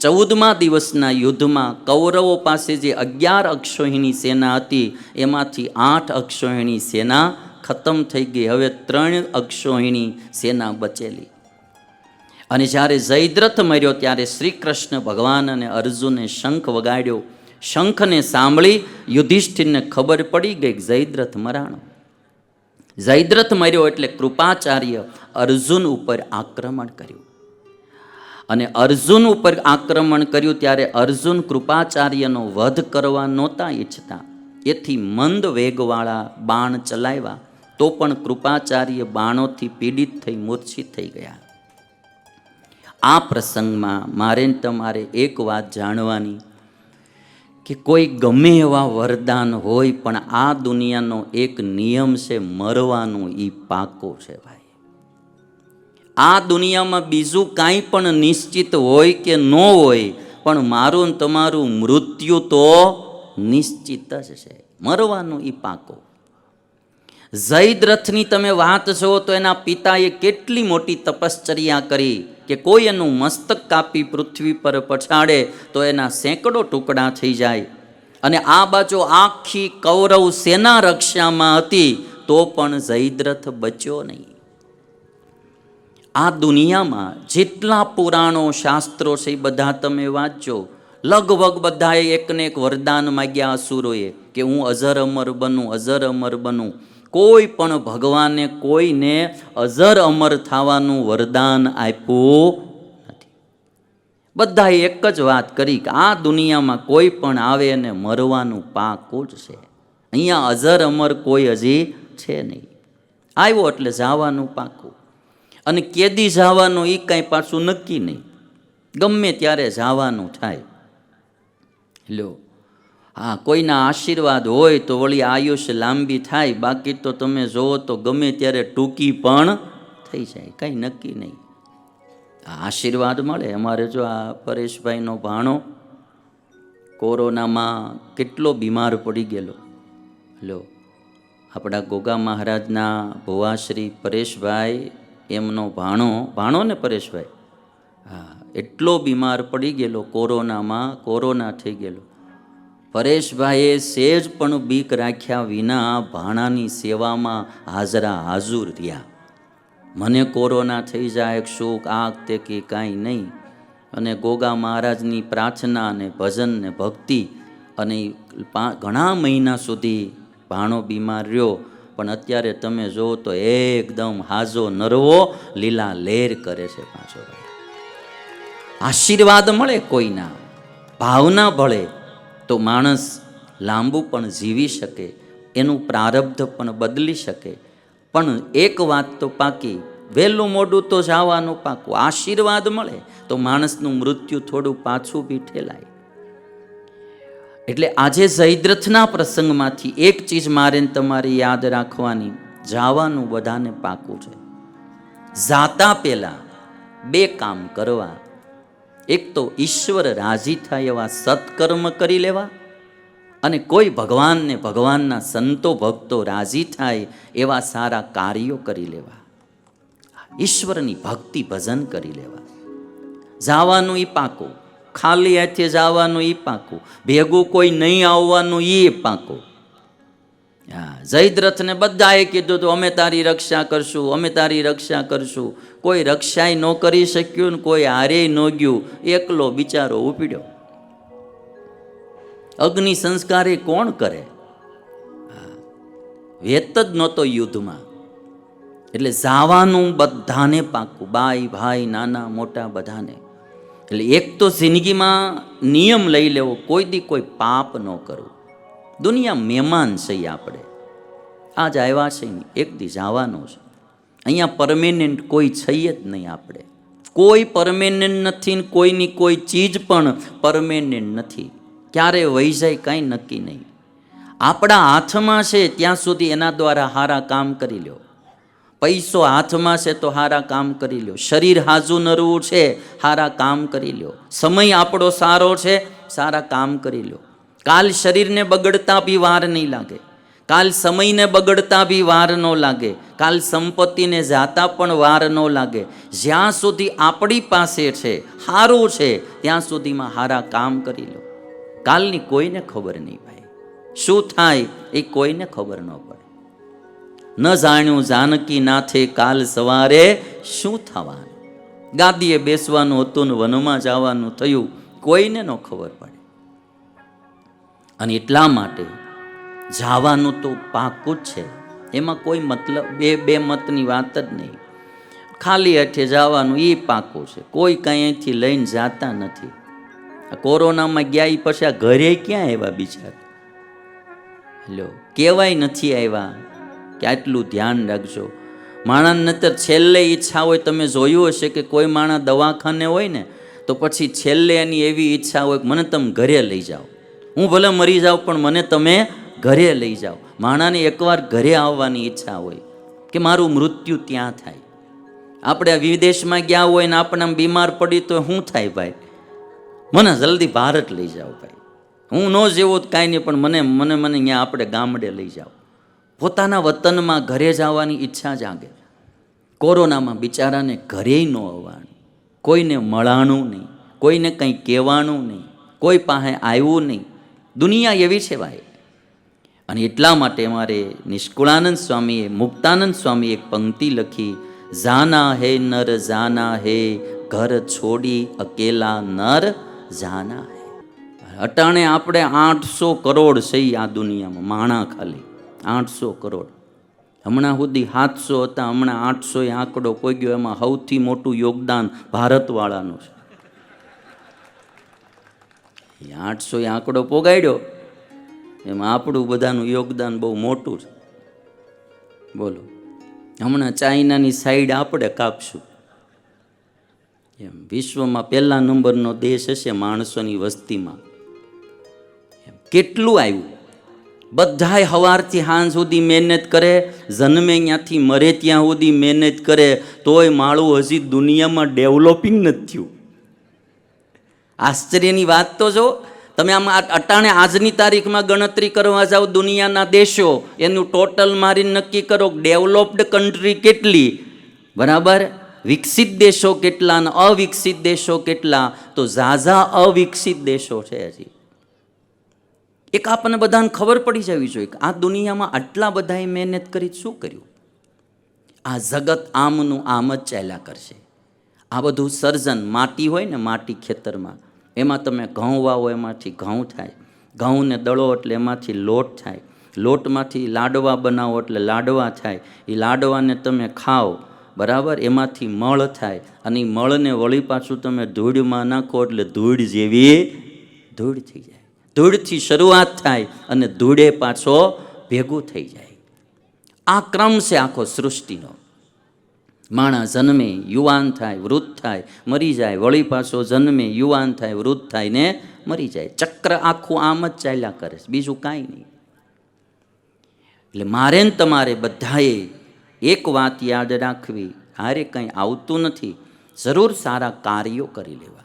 ચૌદમા દિવસના યુદ્ધમાં કૌરવો પાસે જે અગિયાર અક્ષોહિણી સેના હતી, એમાંથી આઠ અક્ષોહિણી સેના ખતમ થઈ ગઈ. હવે ત્રણ અક્ષોહિણી સેના બચેલી. અને જ્યારે જયદ્રથ મર્યો, ત્યારે શ્રી કૃષ્ણ ભગવાન અને અર્જુને શંખ વગાડ્યો. શંખને સાંભળી યુધિષ્ઠિરને ખબર પડી ગઈ જયદ્રથ મરાણો. જયદ્રથ મર્યો એટલે કૃપાચાર્ય અર્જુન ઉપર આક્રમણ કર્યું. અને અર્જુન ઉપર આક્રમણ કર્યું ત્યારે અર્જુન કૃપાચાર્યનો વધ કરવા નહોતા ઈચ્છતા. એથી મંદ વેગવાળા બાણ ચલાવ્યા, તો પણ કૃપાચાર્ય બાણોથી પીડિત થઈ મૂર્છિત થઈ ગયા. આ પ્રસંગમાં મારે તમારે એક વાત જાણવાની કે કોઈ ગમે એવા વરદાન હોય પણ આ દુનિયાનો એક નિયમ છે, મરવાનું એ પાકો છે ભાઈ. આ દુનિયામાં બીજું કાંઈ પણ નિશ્ચિત હોય કે ન હોય, પણ મારું તમારું મૃત્યુ તો નિશ્ચિત જ છે. મરવાનું એ પાકો. જયદ્રથની તમે વાત જો તો એના પિતાએ કેટલી મોટી તપશ્ચર્યા કરી કે કોઈ એનું મસ્તક કાપી પૃથ્વી પર પછાડે તો એના સેંકડો ટુકડા થઈ જાય. અને આ બાજુ આખી કૌરવ સેના રક્ષામાં હતી તો પણ જયદ્રથ બચ્યો નહીં. આ દુનિયામાં જેટલા પુરાણો, શાસ્ત્રો છે એ બધા તમે વાંચો લગભગ બધાએ એકને એક વરદાન માગ્યા અસુરોએ કે હું અઝર અમર બનું, અઝર અમર બનું. કોઈ પણ ભગવાને કોઈને અઝર અમર થવાનું વરદાન આપ્યું નથી. બધાએ એક જ વાત કરી કે આ દુનિયામાં કોઈ પણ આવે અને મરવાનું પાકું જ છે. અહીંયા અઝર અમર કોઈ હજી છે નહીં. આવ્યો એટલે જવાનું પાકું. અને કેદી જવાનું એ કાંઈ પાછું નક્કી નહીં. ગમે ત્યારે જવાનું થાય. લ્યો હા, કોઈના આશીર્વાદ હોય તો વળી આયુષ્ય લાંબી થાય, બાકી તો તમે જોવો તો ગમે ત્યારે ટૂંકી પણ થઈ જાય, કાંઈ નક્કી નહીં. આશીર્વાદ મળે. અમારે જો આ પરેશભાઈનો ભાણો કોરોનામાં કેટલો બીમાર પડી ગયેલો. લો, આપણા ગોગા મહારાજના ભુવાશ્રી પરેશભાઈ એમનો ભાણો ભાણો ને પરેશભાઈ હા, એટલો બીમાર પડી ગયેલો કોરોનામાં, કોરોના થઈ ગયેલો. પરેશભાઈએ સેજ પણ બીક રાખ્યા વિના ભાણાની સેવામાં હાજરા હાજુર રહ્યા. મને કોરોના થઈ જાય શોક આગ તે કે કાંઈ નહીં. અને ગોગા મહારાજની પ્રાર્થના અને ભજન ને ભક્તિ અને ઘણા મહિના સુધી ભાણો બીમાર રહ્યો. પણ અત્યારે તમે જુઓ તો એકદમ હાજો નરવો લીલા લેર કરે છે પાછો આશીર્વાદ મળે કોઈના, ભાવના ભળે તો માણસ લાંબુ પણ જીવી શકે, એનું પ્રારબ્ધ પણ બદલી શકે. પણ એક વાત તો પાકી, વહેલું મોડું તો જવાનું પાકું. આશીર્વાદ મળે તો માણસનું મૃત્યુ થોડું પાછું બી ઠેલાય. એટલે આજે જયદ્રથના પ્રસંગમાંથી એક ચીજ મારે તમારે યાદ રાખવાની. જાવાનું બધાને પાકું છે. જાતા પહેલાં બે કામ કરવા. એક તો ઈશ્વર રાજી થાય એવા સત્કર્મ કરી લેવા અને કોઈ ભગવાનને ભગવાનના સંતો ભક્તો રાજી થાય એવા સારા કાર્યો કરી લેવા. ઈશ્વરની ભક્તિ ભજન કરી લેવા. જાવાનું એ પાકું. ખાલી હાથે જવાનું એ પાકું. ભેગું કોઈ નહીં આવવાનું એ પાકું. હા, જયદ્રથને બધાએ કીધું તો અમે તારી રક્ષા કરશું, અમે તારી રક્ષા કરશું. કોઈ રક્ષાય ન કરી શક્યું ને કોઈ હારે ન ગયું. એકલો બિચારો ઉપડ્યો. અગ્નિ સંસ્કાર કોણ કરે. વેત જ નહોતો યુદ્ધમાં. એટલે જાવાનું બધાને પાકું. બાઈ, ભાઈ, નાના, મોટા બધાને. એટલે એક તો જિંદગીમાં નિયમ લઈ લેવો, કોઈ દી કોઈ પાપ ન કરવું. દુનિયા મહેમાન છે આપણે. આજ આવ્યા છે નહીં એક દી જવાનું છે. અહીંયા પરમેનન્ટ કોઈ છે જ નહીં આપણે. કોઈ પરમેનન્ટ નથી ને કોઈની કોઈ ચીજ પણ પરમેનન્ટ નથી. ક્યારે વહી જાય કાંઈ નક્કી નહીં. આપણા હાથમાં છે, ત્યાં સુધી એના દ્વારા હારા કામ કરી લ્યો. પૈસો હાથમાં છે તો હારા કામ કરી લ્યો. શરીર હાજુ નરવું છે સારા કામ કરી લ્યો. સમય આપણો સારો છે, સારા કામ કરી લ્યો. કાલ શરીરને બગડતા બી વાર નહીં લાગે. કાલ સમયને બગડતા બી વાર ન લાગે. કાલ સંપત્તિને જાતા પણ વાર ન લાગે. જ્યાં સુધી આપણી પાસે છે સારું છે, ત્યાં સુધીમાં સારા કામ કરી લો કાલની કોઈને ખબર નહીં ભાઈ. શું થાય એ કોઈને ખબર ન પડે. ન જાણ્યું જાનકી નાથે કાલ સવારે શું થવાનું? ગાદીએ બેસવાનું હતું ને વનમાં જવાનું થયું, કોઈને ન ખબર પડે. અને એટલા માટે જવાનું તો પાકું જ છે, એમાં કોઈ મતલબ, બે બે મતની વાત જ નહીં. ખાલી હેઠે જવાનું એ પાકું છે, કોઈ કાંઈ અહીંથી લઈને જાતા નથી. કોરોનામાં ગયા એ પછી આ ઘરે ક્યાં આવ્યા બિચારા? હેલો, કહેવાય નથી આવ્યા. કે આટલું ધ્યાન રાખજો. માણસને નતર છેલ્લે ઈચ્છા હોય તમે જોયું હશે કે કોઈ માણસ દવાખાને હોય ને, તો પછી છેલ્લે એની એવી ઈચ્છા હોય કે મને તમે ઘરે લઈ જાઓ. હું ભલે મરી જાઉં, પણ મને તમે ઘરે લઈ જાઓ. માણાને એકવાર ઘરે આવવાની ઈચ્છા હોય કે મારું મૃત્યુ ત્યાં થાય. આપણે વિદેશમાં ગયા હોય ને આપણે આમ બીમાર પડી તો શું થાય ભાઈ? મને જલ્દી ભારત લઈ જાઓ ભાઈ. હું ન જેવો તો કાંઈ નહીં, પણ મને મને મને અહીંયા આપણે ગામડે લઈ જાઓ. પોતાના વતનમાં ઘરે જવાની ઈચ્છા જાગે. કોરોનામાં બિચારાને ઘરે ન આવવાનું. કોઈને મળાણું નહીં, કોઈને કંઈ કહેવાનું નહીં, કોઈ પાસે આવ્યું નહીં. દુનિયા એવી છે ભાઈ. અને એટલા માટે મારે નિષ્કુળાનંદ સ્વામીએ, મુક્તાનંદ સ્વામીએ એક પંક્તિ લખી, જાના હે નર, જાના હે, ઘર છોડી અકેલા નર, જાના હે. અટાણે આપણે આઠસો કરોડ છે આ દુનિયામાં, માણા ખાલી. આઠસો કરોડ. હમણાં સુધી સાતસો હતા, હમણાં આઠસો એ આંકડો કોઈ ગયો એમાં સૌથી મોટું યોગદાન ભારતવાળાનું છે. એ આઠસો એ આંકડો પોગાડ્યો, એમાં આપણું બધાનું યોગદાન બહુ મોટું છે. બોલો, હમણાં ચાઇનાની સાઈડ આપણે કાપશું. એમ વિશ્વમાં પહેલા નંબરનો દેશ હશે માણસોની વસ્તીમાં. કેટલું આવ્યું? બધાય હવારથી હાંજ સુધી મહેનત કરે, જન્મે ત્યાંથી મરે ત્યાં સુધી મહેનત કરે, તોય માળું હજી દુનિયામાં ડેવલપિંગ નથી થયું. આશ્ચર્યની વાત તો જો, તમે આમ અટાણે આજની તારીખમાં ગણતરી કરવા જાઓ દુનિયાના દેશો, એનું ટોટલ મારીને નક્કી કરો ડેવલપ્ડ કન્ટ્રી કેટલી? બરાબર? વિકસિત દેશો કેટલા અને અવિકસિત દેશો કેટલા? તો ઝાઝા અવિકસિત દેશો છે હજી. એક આપણને બધાને ખબર પડી જવી જોઈએ કે આ દુનિયામાં આટલા બધાએ મહેનત કરી શું કર્યું? આ જગત આમનું આમ જ ચાલ્યા કરશે. આ બધું સર્જન માટી હોય ને માટી ખેતરમાં, એમાં તમે ઘઉં વાવો એમાંથી ઘઉં થાય. ઘઉંને દળો એટલે એમાંથી લોટ થાય. લોટમાંથી લાડવા બનાવો એટલે લાડવા થાય. એ લાડવાને તમે ખાઓ, બરાબર? એમાંથી મળ થાય અને એ મળને વળી પાછું તમે ધૂળમાં નાખો એટલે ધૂળ જેવી ધૂળ થઈ જાય. ધૂળથી શરૂઆત થાય અને ધૂળે પાછો ભેગું થઈ જાય. આ ક્રમ છે આખો સૃષ્ટિનો. માણસ જન્મે, યુવાન થાય, વૃદ્ધ થાય, મરી જાય. વળી પાછો જન્મે, યુવાન થાય, વૃદ્ધ થાય ને મરી જાય. ચક્ર આખું આમ જ ચાલ્યા કરે છે. બીજું કાંઈ નહીં. એટલે મારે ને તમારે બધાએ એક વાત યાદ રાખવી. હારે કંઈ આવતું નથી. જરૂર સારા કાર્યો કરી લેવા.